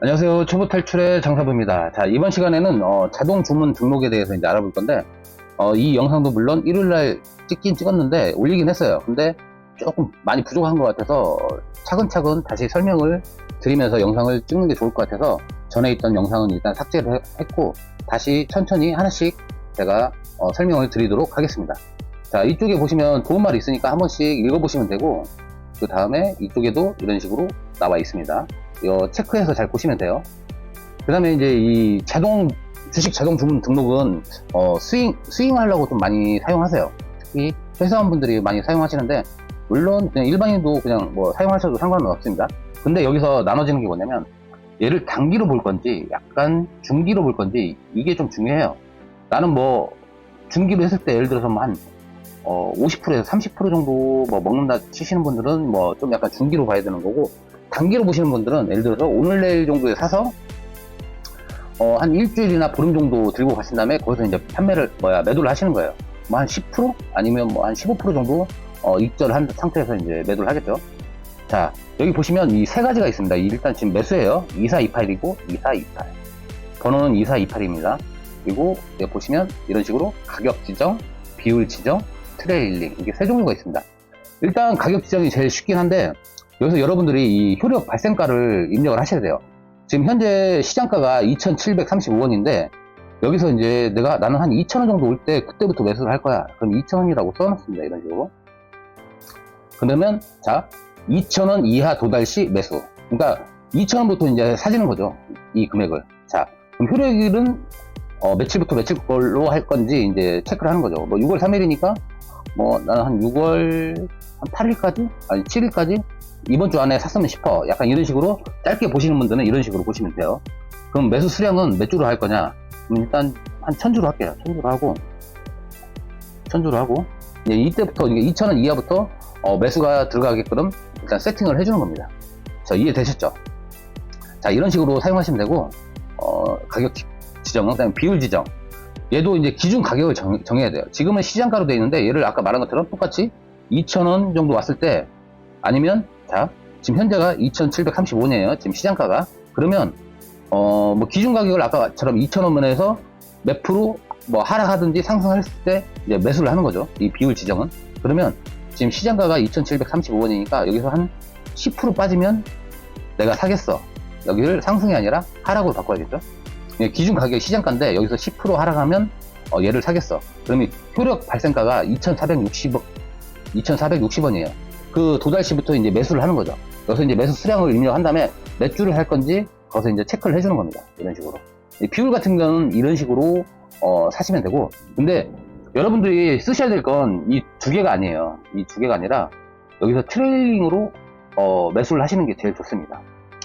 안녕하세요. 초보 탈출의 장사부입니다. 자, 이번 시간에는 어, 자동 주문 등록에 대해서 이제 알아볼 건데, 어, 이 영상도 물론 일요일날 찍긴 찍었는데, 올리긴 했어요. 근데 조금 많이 부족한 것 같아서, 차근차근 다시 설명을 드리면서 영상을 찍는 게 좋을 것 같아서, 전에 있던 영상은 일단 삭제를 해- 했고, 다시 천천히 하나씩 제가 어, 설명을 드리도록 하겠습니다. 자, 이쪽에 보시면 도움말이 있으니까 한 번씩 읽어보시면 되고, 그 다음에 이쪽에도 이런 식으로 나와 있습니다. 이 체크해서 잘 보시면 돼요. 그 다음에 이제 이 자동, 주식 자동 주문 등록은, 어, 스윙, 스윙하려고 좀 많이 사용하세요. 특히 회사원분들이 많이 사용하시는데, 물론 그냥 일반인도 그냥 뭐 사용하셔도 상관은 없습니다. 근데 여기서 나눠지는 게 뭐냐면, 얘를 단기로 볼 건지, 약간 중기로 볼 건지, 이게 좀 중요해요. 나는 뭐, 중기로 했을 때 예를 들어서 뭐 한, 어, 50%에서 30% 정도 뭐 먹는다 치시는 분들은 뭐 좀 약간 중기로 봐야 되는 거고, 단기로 보시는 분들은 예를 들어서 오늘 내일 정도에 사서 어, 한 일주일이나 보름 정도 들고 가신 다음에 거기서 이제 판매를 뭐야 매도를 하시는 거예요. 뭐 한 10% 아니면 뭐 한 15% 정도 어, 입절한 상태에서 이제 매도를 하겠죠. 자 여기 보시면 이 세 가지가 있습니다. 이 일단 지금 매수예요. 2428이고 2428 번호는 2428입니다. 그리고 여기 보시면 이런 식으로 가격 지정, 비율 지정, 트레일링 이게 세 종류가 있습니다. 일단 가격 지정이 제일 쉽긴 한데 여기서 여러분들이 이 효력 발생가를 입력을 하셔야 돼요. 지금 현재 시장가가 2,735원인데 여기서 이제 내가 나는 한 2,000원 정도 올 때 그때부터 매수를 할 거야. 그럼 2,000원이라고 써놨습니다. 이런 식으로. 그러면 자 2,000원 이하 도달 시 매수. 그러니까 2,000원부터 이제 사지는 거죠. 이 금액을. 자 그럼 효력일은 어, 며칠부터 며칠 걸로 할 건지 이제 체크를 하는 거죠. 뭐 6월 3일이니까 뭐 나는 한 6월 한 8일까지 아니 7일까지 이번 주 안에 샀으면 싶어. 약간 이런 식으로 짧게 보시는 분들은 이런 식으로 보시면 돼요. 그럼 매수 수량은 몇 주로 할 거냐? 그럼 일단 한 천주로 할게요. 천주로 하고, 천주로 하고, 이제 이때부터, 이게 2,000원 이하부터 어, 매수가 들어가게끔 일단 세팅을 해주는 겁니다. 자, 이해되셨죠? 자, 이런 식으로 사용하시면 되고, 어, 가격 지- 지정은, 그 다음에 비율 지정. 얘도 이제 기준 가격을 정, 정해야 돼요. 지금은 시장가로 되어 있는데, 얘를 아까 말한 것처럼 똑같이 2,000원 정도 왔을 때, 아니면 자 지금 현재가 2,735원이에요. 지금 시장가가 그러면 어 뭐 기준 가격을 아까처럼 2,000원면에서 몇 프로 뭐 하락하든지 상승했을 때 이제 매수를 하는 거죠. 이 비율 지정은 그러면 지금 시장가가 2,735원이니까 여기서 한 10% 빠지면 내가 사겠어. 여기를 상승이 아니라 하락으로 바꿔야겠죠. 예, 기준 가격이 시장가인데 여기서 10% 하락하면 어, 얘를 사겠어. 그러면 효력 발생가가 2,460원 2,460원이에요. 그 도달 시부터 이제 매수를 하는 거죠. 여기서 이제 매수 수량을 입력한 다음에 몇 주를 할 건지 거기서 이제 체크를 해주는 겁니다. 이런 식으로. 이 비율 같은 경우는 이런 식으로 어, 사시면 되고, 근데 여러분들이 쓰셔야 될 건 이 두 개가 아니에요. 이 두 개가 아니라 여기서 트레일링으로 어, 매수를 하시는 게 제일 좋습니다.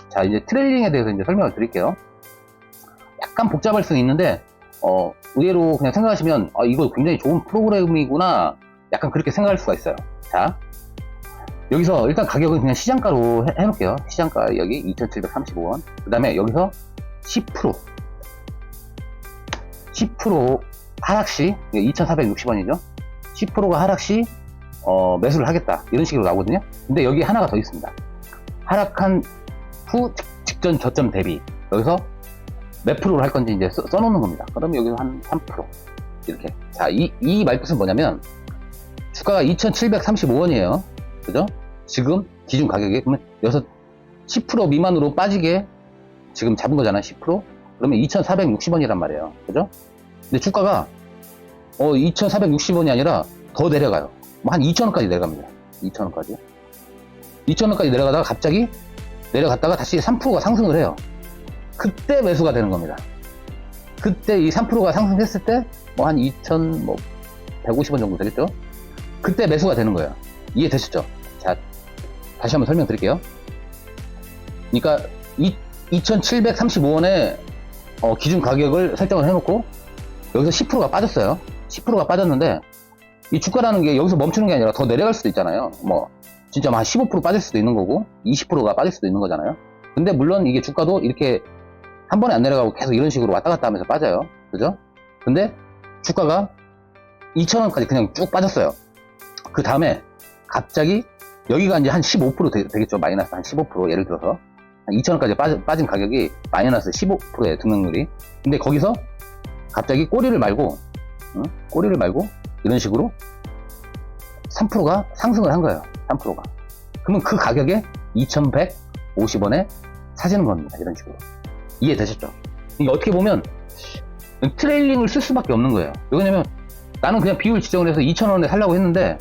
자, 이제 트레일링에 대해서 이제 설명을 드릴게요. 약간 복잡할 수는 있는데, 어, 의외로 그냥 생각하시면, 아, 이거 굉장히 좋은 프로그램이구나. 약간 그렇게 생각할 수가 있어요. 자, 여기서 일단 가격은 그냥 시장가로 해, 놓을게요 시장가 여기 2,735원. 그 다음에 여기서 10%. 10% 하락 시, 2,460원이죠. 10%가 하락 시, 어, 매수를 하겠다. 이런 식으로 나오거든요. 근데 여기 하나가 더 있습니다. 하락한 후 직- 직전 저점 대비. 여기서 몇 프로를 할 건지 이제 써, 놓는 겁니다. 그러면 여기서 한 3%. 이렇게. 자, 이, 이 말뜻은 뭐냐면, 주가가 2,735원이에요. 그죠? 지금 기준 가격이 그러면 여기서 10% 미만으로 빠지게 지금 잡은 거잖아요. 10%? 그러면 2,460원이란 말이에요. 그죠? 근데 주가가 어 2,460원이 아니라 더 내려가요. 뭐 한 2,000원까지 내려갑니다. 2,000원까지. 2,000원까지 내려가다가 갑자기 내려갔다가 다시 3%가 상승을 해요. 그때 매수가 되는 겁니다. 그때 이 3%가 상승했을 때 뭐 한 2,000, 뭐 150원 정도 되겠죠? 그때 매수가 되는 거예요. 이해되셨죠? 자, 다시 한번 설명드릴게요. 그러니까 2,735원에 어, 기준 가격을 설정을 해놓고 여기서 10%가 빠졌어요. 10%가 빠졌는데 이 주가라는 게 여기서 멈추는 게 아니라 더 내려갈 수도 있잖아요. 뭐 진짜 뭐한15% 빠질 수도 있는 거고 20%가 빠질 수도 있는 거잖아요. 근데 물론 이게 주가도 이렇게 한 번에 안 내려가고 계속 이런 식으로 왔다 갔다 하면서 빠져요. 그죠? 근데 주가가 2,000원까지 그냥 쭉 빠졌어요. 그 다음에 갑자기 여기가 이제 한 15% 되, 겠죠 마이너스 한 15% 예를 들어서 한 2천원까지 빠진, 빠진 가격이 마이너스 15%의 등록률이. 근데 거기서 갑자기 꼬리를 말고, 응? 꼬리를 말고, 이런 식으로 3%가 상승을 한 거예요. 3%가. 그러면 그 가격에 2,150원에 사시는 겁니다. 이런 식으로. 이해되셨죠? 이게 어떻게 보면 트레일링을 쓸 수밖에 없는 거예요. 왜냐면 나는 그냥 비율 지정을 해서 2,000원에 살려고 했는데,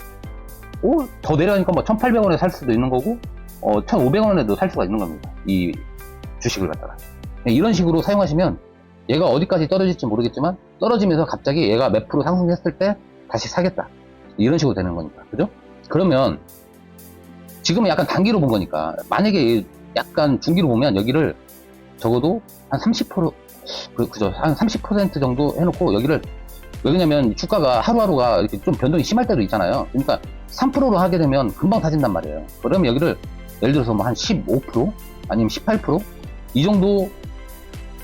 오, 더 내려가니까 뭐 1,800원에 살 수도 있는 거고, 어, 1,500원에도 살 수가 있는 겁니다. 이 주식을 갖다가. 이런 식으로 사용하시면 얘가 어디까지 떨어질지 모르겠지만 떨어지면서 갑자기 얘가 몇 프로 상승했을 때 다시 사겠다. 이런 식으로 되는 거니까. 그죠? 그러면 지금은 약간 단기로 본 거니까 만약에 약간 중기로 보면 여기를 적어도 한 30% 그, 그죠. 한 30% 정도 해놓고 여기를 왜냐면 주가가 하루하루가 이렇게 좀 변동이 심할 때도 있잖아요. 그러니까 3%로 하게 되면 금방 사진단 말이에요. 그러면 여기를 예를 들어서 뭐 한 15% 아니면 18%이 정도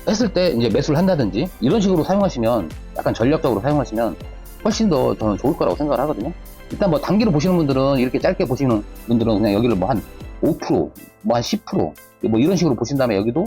했을 때 이제 매수를 한다든지 이런 식으로 사용하시면 약간 전략적으로 사용하시면 훨씬 더 저는 좋을 거라고 생각을 하거든요. 일단 뭐 단기로 보시는 분들은 이렇게 짧게 보시는 분들은 그냥 여기를 뭐 한 5%, 뭐 한 10%, 뭐 이런 식으로 보신 다음에 여기도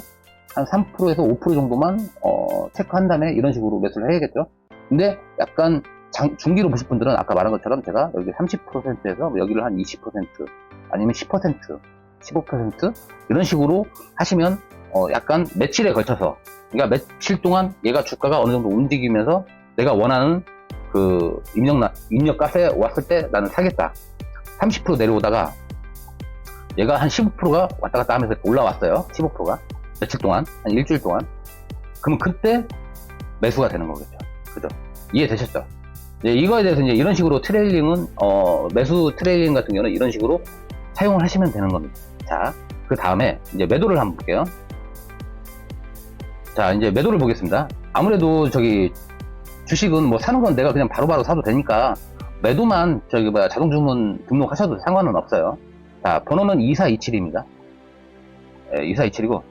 한 3%에서 5% 정도만 어, 체크한 다음에 이런 식으로 매수를 해야겠죠. 근데 약간 장- 중기로 보실 분들은 아까 말한 것처럼 제가 여기 30%에서 여기를 한 20% 아니면 10%, 15% 이런 식으로 하시면 어, 약간 며칠에 걸쳐서 그러니까 며칠 동안 얘가 주가가 어느 정도 움직이면서 내가 원하는 그 입력 나- 입력값에 왔을 때 나는 사겠다. 30% 내려오다가 얘가 한 15%가 왔다 갔다 하면서 올라왔어요. 15%가 며칠 동안 한 일주일 동안 그럼 그때 매수가 되는 거겠죠. 그죠? 이해되셨죠? 이제 이거에 대해서 이제 이런 식으로 트레일링은 어, 매수 트레일링 같은 경우는 이런 식으로 사용을 하시면 되는 겁니다. 자, 그 다음에 이제 매도를 한번 볼게요. 자, 이제 매도를 보겠습니다. 아무래도 저기 주식은 뭐 사는 건 내가 그냥 바로바로 사도 되니까 매도만 저기 뭐야 자동 주문 등록하셔도 상관은 없어요. 자, 번호는 2427입니다. 예, 2427이고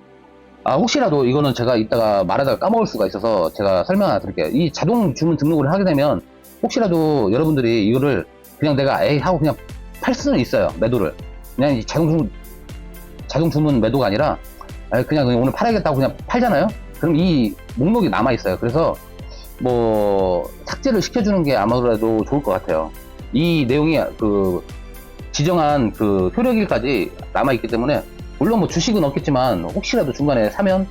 아, 혹시라도 이거는 제가 이따가 말하다가 까먹을 수가 있어서 제가 설명 하나 드릴게요. 이 자동 주문 등록을 하게 되면 혹시라도 여러분들이 이거를 그냥 내가 에이 하고 그냥 팔 수는 있어요. 매도를. 그냥 이 자동 주문, 자동 주문 매도가 아니라 에이, 그냥 오늘 팔아야겠다고 그냥 팔잖아요. 그럼 이 목록이 남아 있어요. 그래서 뭐 삭제를 시켜주는 게 아무래도 좋을 것 같아요. 이 내용이 그 지정한 그 효력일까지 남아 있기 때문에 물론 뭐 주식은 없겠지만 혹시라도 중간에 사면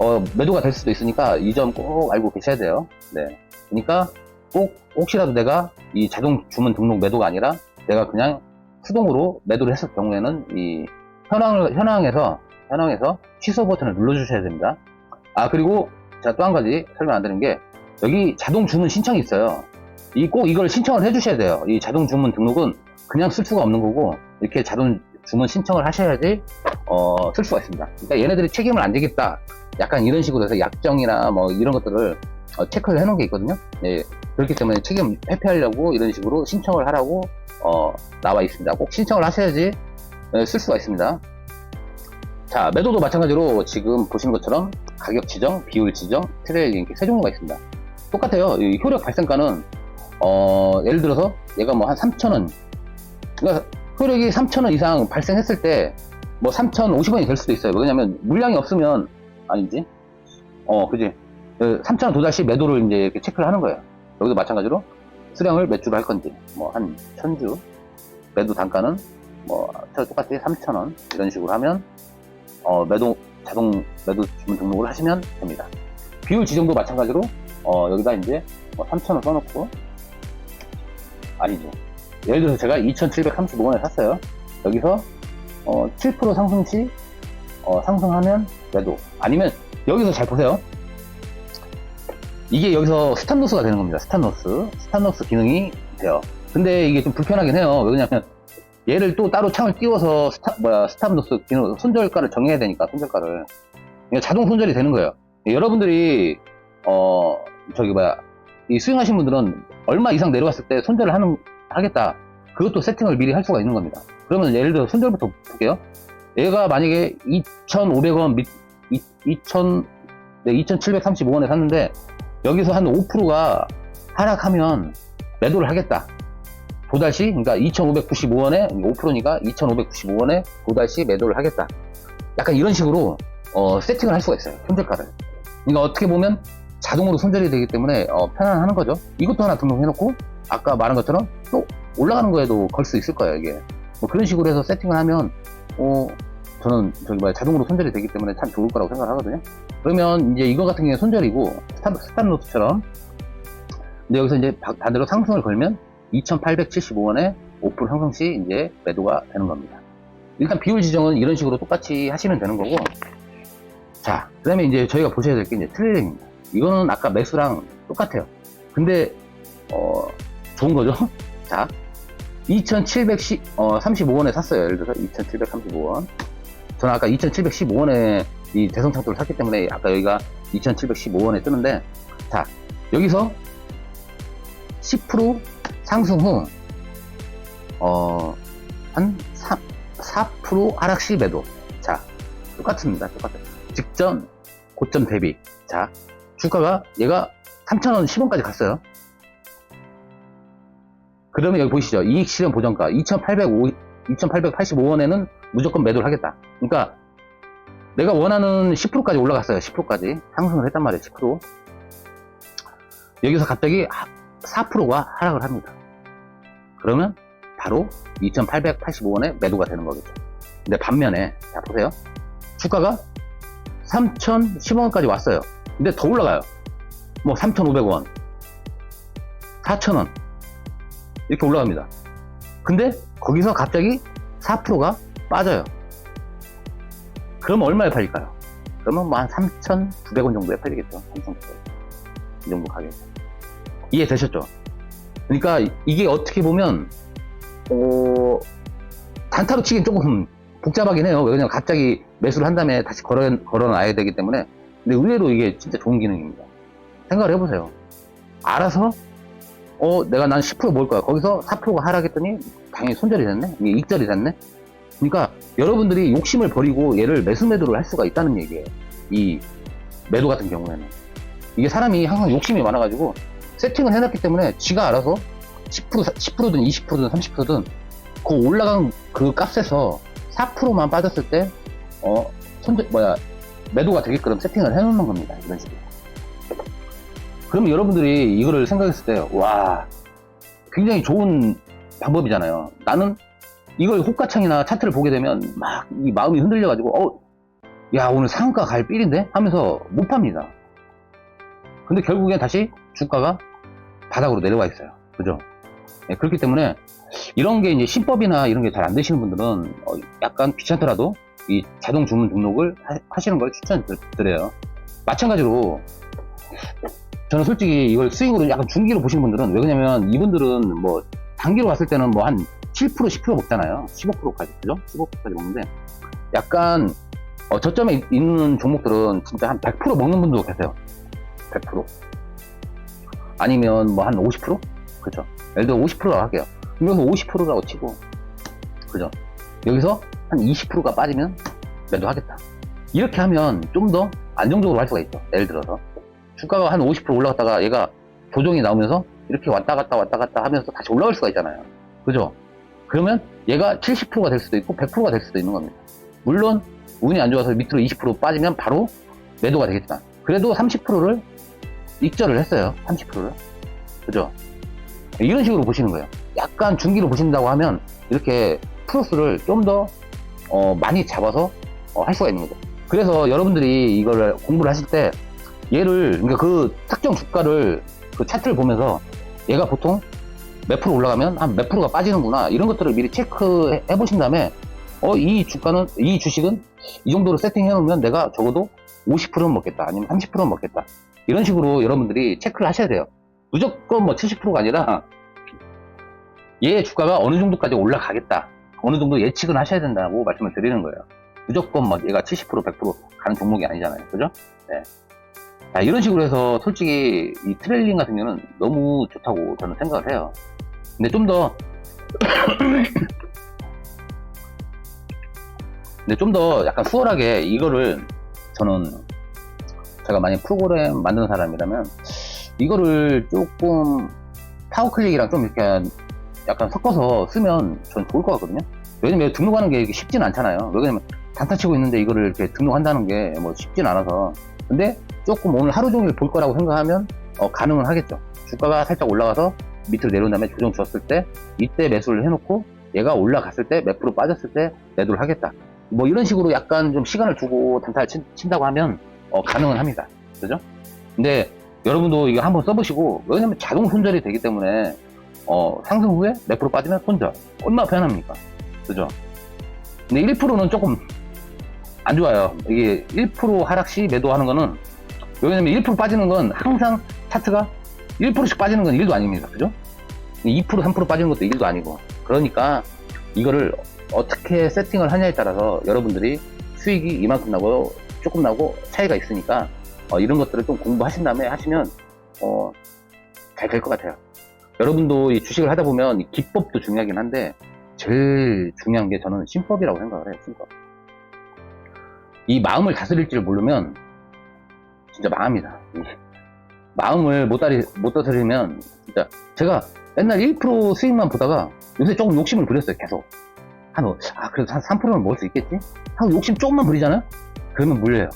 어, 매도가 될 수도 있으니까 이 점 꼭 알고 계셔야 돼요. 네. 그러니까 꼭 혹시라도 내가 이 자동 주문 등록 매도가 아니라 내가 그냥 수동으로 매도를 했을 경우에는 이 현황을 현황에서 현황에서 취소 버튼을 눌러주셔야 됩니다. 아 그리고 제가 또 한 가지 설명 안 드린 게 여기 자동 주문 신청이 있어요. 이 꼭 이걸 신청을 해주셔야 돼요. 이 자동 주문 등록은 그냥 쓸 수가 없는 거고 이렇게 자동 주문 신청을 하셔야지 어, 쓸 수가 있습니다. 그러니까 얘네들이 책임을 안 지겠다. 약간 이런 식으로 해서 약정이나 뭐 이런 것들을 어, 체크를 해놓은 게 있거든요. 네, 그렇기 때문에 책임 회피하려고 이런 식으로 신청을 하라고 어, 나와 있습니다. 꼭 신청을 하셔야지 네, 쓸 수가 있습니다. 자, 매도도 마찬가지로 지금 보시는 것처럼 가격 지정, 비율 지정, 트레일링 이렇게 세 종류가 있습니다. 똑같아요. 이 효력 발생가는 어, 예를 들어서 얘가 뭐 한 3,000원 그러니까 효력이 3,000원 이상 발생했을 때 뭐 3,050원이 될 수도 있어요. 왜냐면 물량이 없으면 아니지. 어, 그지. 3,000원 도달 시 매도를 이제 이렇게 체크를 하는 거예요. 여기도 마찬가지로 수량을 몇 주로 할 건지 뭐 한 1,000주 매도 단가는 뭐 똑같이 3,000원 이런 식으로 하면 어, 매도 자동 매도 주문 등록을 하시면 됩니다. 비율 지정도 마찬가지로 어, 여기다 이제 뭐 3,000원 써놓고 아니죠. 예를 들어서 제가 2,735원에 샀어요. 여기서 어, 7% 상승 시 어, 상승하면 매도. 아니면 여기서 잘 보세요. 이게 여기서 스탑로스가 되는 겁니다. 스탑로스. 스탑로스 기능이 돼요. 근데 이게 좀 불편하긴 해요. 왜냐면 얘를 또 따로 창을 띄워서 스탑, 뭐야, 스탑로스 기능, 손절가를 정해야 되니까, 손절가를. 이게 자동 손절이 되는 거예요. 여러분들이, 어, 저기 뭐야, 이 수행하신 분들은 얼마 이상 내려왔을 때 손절을 하는, 하겠다. 그것도 세팅을 미리 할 수가 있는 겁니다. 그러면 예를 들어 손절부터 볼게요. 얘가 만약에 2,500원 밑, 2,000, 네, 2,735원에 샀는데 여기서 한 5%가 하락하면 매도를 하겠다. 도달시, 그러니까 2,595원에 5%니까 2,595원에 도달시 매도를 하겠다. 약간 이런 식으로 어, 세팅을 할 수가 있어요. 손절가를. 그러니까 어떻게 보면 자동으로 손절이 되기 때문에 어, 편안한 거죠. 이것도 하나 등록해놓고 아까 말한 것처럼 또 올라가는 거에도 걸 수 있을 거예요. 이게 뭐 그런 식으로 해서 세팅을 하면 어, 저는 저기 뭐야 자동으로 손절이 되기 때문에 참 좋을 거라고 생각을 하거든요. 그러면 이제 이거 같은 경우에 손절이고 스타, 스타노트처럼 근데 여기서 이제 바- 반대로 상승을 걸면 2,875원에 5% 상승 시 이제 매도가 되는 겁니다. 일단 비율 지정은 이런 식으로 똑같이 하시면 되는 거고 자, 그 다음에 이제 저희가 보셔야 될 게 이제 트레일링입니다. 이거는 아까 매수랑 똑같아요. 근데, 어, 좋은 거죠? 자, 2,735원에 샀어요. 예를 들어서 2,735원. 저는 아까 2,715원에 이 대성창도를 샀기 때문에 아까 여기가 2,715원에 뜨는데, 자, 여기서 10% 상승 후, 어, 한 3, 4% 하락 시 매도. 자, 똑같습니다. 똑같아요. 직전 고점 대비. 자, 주가가 얘가 3,000원 10원까지 갔어요. 그러면 여기 보이시죠? 이익 실현 보정가 2,805, 2,885원에는 무조건 매도를 하겠다. 그러니까 내가 원하는 10%까지 올라갔어요. 10%까지 상승을 했단 말이에요. 10%. 여기서 갑자기 4%가 하락을 합니다. 그러면 바로 2,885원에 매도가 되는 거겠죠. 근데 반면에 자 보세요. 주가가 3,010원까지 왔어요. 근데 더 올라가요. 뭐 3,500원, 4,000원 이렇게 올라갑니다. 근데 거기서 갑자기 4%가 빠져요. 그러면 얼마에 팔릴까요? 그러면 뭐 한 3,900원 정도에 팔리겠죠. 3,900원. 이 정도 가겠죠. 이해되셨죠? 그러니까 이게 어떻게 보면 어, 단타로 치긴 조금 복잡하긴 해요. 왜냐면 갑자기 매수를 한 다음에 다시 걸어, 걸어놔야 되기 때문에. 근데 의외로 이게 진짜 좋은 기능입니다. 생각을 해보세요. 알아서, 어, 내가 난 10% 모을 거야. 거기서 4%가 하락했더니 당연히 손절이 됐네? 익절이 됐네? 그러니까 여러분들이 욕심을 버리고 얘를 매수 매도를 할 수가 있다는 얘기예요. 이 매도 같은 경우에는. 이게 사람이 항상 욕심이 많아가지고 세팅을 해놨기 때문에 지가 알아서 10%, 10%든 20%든 30%든 그 올라간 그 값에서 4%만 빠졌을 때, 어, 손절, 뭐야, 매도가 되게끔 세팅을 해놓는 겁니다. 이런 식으로. 그러면 여러분들이 이거를 생각했을 때, 와, 굉장히 좋은 방법이잖아요. 나는 이걸 호가창이나 차트를 보게 되면 막 이 마음이 흔들려가지고, 어, 야, 오늘 상가 갈 삘인데? 하면서 못 팝니다. 근데 결국엔 다시 주가가 바닥으로 내려와 있어요. 그죠? 네, 그렇기 때문에 이런 게 이제 신법이나 이런 게 잘 안 되시는 분들은 어, 약간 귀찮더라도 이 자동 주문 등록을 하, 시는걸 추천드려요. 마찬가지로 저는 솔직히 이걸 스윙으로 약간 중기로 보시는 분들은 왜 그러냐면 이분들은 뭐 단기로 봤을 때는 뭐 한 7% 10% 먹잖아요. 15%까지 그죠? 15%까지 먹는데 약간 어, 저점에 있- 있는 종목들은 진짜 한 100% 먹는 분도 계세요. 100% 아니면 뭐 한 50%? 그죠? 예를 들어 50%라고 할게요. 여기서 50%라고 치고, 그죠? 여기서 한 20%가 빠지면 매도하겠다. 이렇게 하면 좀 더 안정적으로 할 수가 있죠. 예를 들어서. 주가가 한 50% 올라갔다가 얘가 조정이 나오면서 이렇게 왔다 갔다 왔다 갔다 하면서 다시 올라갈 수가 있잖아요. 그죠? 그러면 얘가 70%가 될 수도 있고 100%가 될 수도 있는 겁니다. 물론 운이 안 좋아서 밑으로 20% 빠지면 바로 매도가 되겠지만 그래도 30%를 익절을 했어요. 30%를. 그죠? 이런 식으로 보시는 거예요. 약간 중기로 보신다고 하면 이렇게 플러스를 좀더 어, 많이 잡아서 어, 할 수가 있는 거죠. 그래서 여러분들이 이거를 공부를 하실 때 얘를 그러니까 그 특정 주가를 그 차트를 보면서 얘가 보통 몇 프로 올라가면 한 몇 프로가 빠지는구나 이런 것들을 미리 체크해 보신 다음에 어 이 주가는 이 주식은 이 정도로 세팅해 놓으면 내가 적어도 50%는 먹겠다 아니면 30%는 먹겠다 이런 식으로 여러분들이 체크를 하셔야 돼요. 무조건 뭐 70%가 아니라 얘 주가가 어느 정도까지 올라가겠다. 어느 정도 예측은 하셔야 된다고 말씀을 드리는 거예요. 무조건 뭐 얘가 70% 100% 가는 종목이 아니잖아요. 그죠? 네. 자, 이런 식으로 해서 솔직히 이 트레일링 같은 경우는 너무 좋다고 저는 생각을 해요. 근데 좀 더, 근데 좀 더 약간 수월하게 이거를 저는 제가 만약 프로그램 만드는 사람이라면 이거를 조금 타워클릭이랑 좀 이렇게 약간 섞어서 쓰면 전 좋을 것 같거든요. 왜냐면 등록하는 게 쉽지는 않잖아요. 왜냐면 단타 치고 있는데 이거를 이렇게 등록한다는 게 뭐 쉽진 않아서. 근데 조금 오늘 하루 종일 볼 거라고 생각하면 어, 가능은 하겠죠. 주가가 살짝 올라가서 밑으로 내려온 다음에 조정 줬을 때 이때 매수를 해놓고 얘가 올라갔을 때 몇 프로 빠졌을 때 매도를 하겠다. 뭐 이런 식으로 약간 좀 시간을 두고 단타를 친, 친다고 하면 어, 가능은 합니다. 그죠? 근데 여러분도 이거 한번 써보시고 왜냐면 자동 손절이 되기 때문에 어, 상승 후에 몇 프로 빠지면 손절 얼마나 편합니까? 그죠? 근데 1%는 조금 안 좋아요. 이게 1% 하락 시 매도하는 거는 왜냐면 1% 빠지는 건 항상 차트가 1%씩 빠지는 건 1도 아닙니다. 그죠? 2% 3% 빠지는 것도 1도 아니고 그러니까 이거를 어떻게 세팅을 하냐에 따라서 여러분들이 수익이 이만큼 나고 조금 나고 차이가 있으니까 어, 이런 것들을 좀 공부하신 다음에 하시면 어, 잘 될 것 같아요. 여러분도 이 주식을 하다 보면 이 기법도 중요하긴 한데 제일 중요한 게 저는 신법이라고 생각을 해요. 신법. 이 마음을 다스릴 줄 모르면 진짜. 이 마음을 못, 다리, 못 다스리면 진짜 제가 맨날 1% 수익만 보다가 요새 조금 욕심을 부렸어요. 계속. 한, 어, 아, 그래도 한 3%는 먹을 수 있겠지? 하고 욕심 조금만 부리잖아요? 그러면 물려요.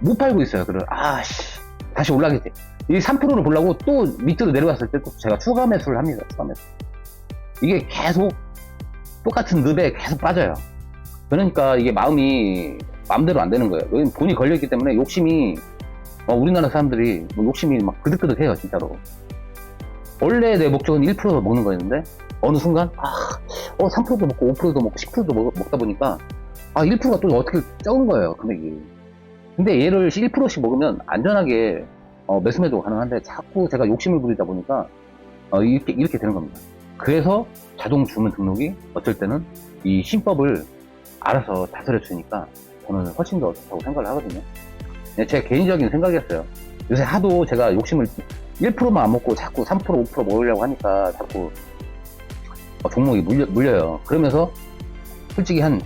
못 팔고 있어요. 그래, 아씨, 다시 올라가겠지. 이 3%를 보려고 또 밑으로 내려갔을 때 또 제가 추가 매수를 합니다. 추가 매수. 이게 계속 똑같은 늪에 계속 빠져요. 그러니까 이게 마음이 마음대로 안 되는 거예요. 여기 돈이 걸려있기 때문에 욕심이, 어, 우리나라 사람들이 뭐 욕심이 막 그득그득해요, 진짜로. 원래 내 목적은 1% 먹는 거였는데, 어느 순간, 아, 어, 3%도 먹고, 5%도 먹고, 10%도 먹, 먹다 보니까, 아, 1%가 또 어떻게 적은 거예요, 금액이. 근데 얘를 1%씩 먹으면 안전하게 어, 매수 매도 가능한데 자꾸 제가 욕심을 부리다 보니까 어, 이렇게 이렇게 되는 겁니다. 그래서 자동 주문 등록이 어쩔 때는 이 신법을 알아서 다스려 주니까 저는 훨씬 더 좋다고 생각을 하거든요. 네, 제 개인적인 생각이었어요. 요새 하도 제가 욕심을 1%만 안 먹고 자꾸 3% 5% 먹으려고 하니까 자꾸 어, 종목이 물려, 물려 요. 그러면서 솔직히 한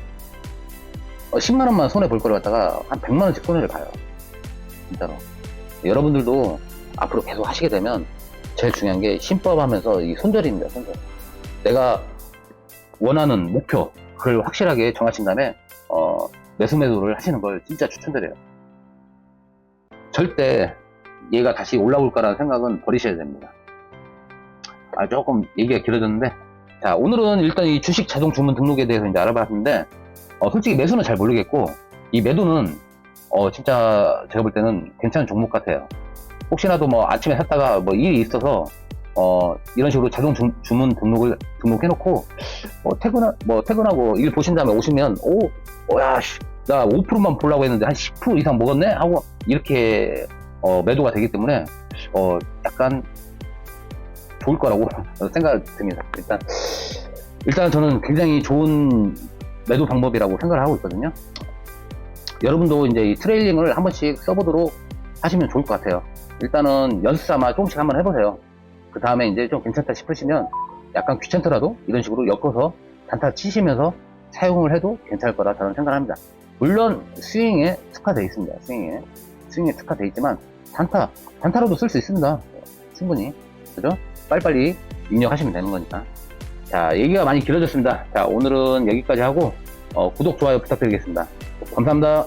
10만 원만 손해 볼 거를 갖다가 한 100만 원씩 손해를 봐요. 진짜로. 여러분들도 앞으로 계속 하시게 되면 제일 중요한 게 신법 하면서 이 손절입니다, 손절. 내가 원하는 목표, 그걸 확실하게 정하신 다음에, 어, 매수 매도를 하시는 걸 진짜 추천드려요. 절대 얘가 다시 올라올 거라는 생각은 버리셔야 됩니다. 아, 조금 얘기가 길어졌는데, 자, 오늘은 일단 이 주식 자동 주문 등록에 대해서 이제 알아봤는데, 어, 솔직히 매수는 잘 모르겠고, 이 매도는, 어, 진짜 제가 볼 때는 괜찮은 종목 같아요. 혹시라도 뭐 아침에 샀다가 뭐 일이 있어서, 어, 이런 식으로 자동 주, 주문 등록을, 등록해놓고, 어, 퇴근, 뭐 퇴근하고 일 보신 다음에 오시면, 오, 어, 야, 씨, 나 5%만 보려고 했는데 한 10% 이상 먹었네? 하고, 이렇게, 어, 매도가 되기 때문에, 어, 약간, 좋을 거라고 생각이 듭니다. 일단, 일단 저는 굉장히 좋은 매도 방법이라고 생각을 하고 있거든요. 여러분도 이제 이 트레일링을 한 번씩 써보도록 하시면 좋을 것 같아요. 일단은 연습 삼아 조금씩 한번 해보세요. 그 다음에 이제 좀 괜찮다 싶으시면 약간 귀찮더라도 이런 식으로 엮어서 단타 치시면서 사용을 해도 괜찮을 거라 저는 생각을 합니다. 물론 스윙에 특화되어 있습니다. 스윙에. 스윙에 특화되어 있지만 단타, 단타로도 쓸 수 있습니다. 충분히. 그죠? 빨리빨리 입력하시면 되는 거니까. 자, 얘기가 많이 길어졌습니다. 자, 오늘은 여기까지 하고, 어, 구독, 좋아요 부탁드리겠습니다. 감사합니다.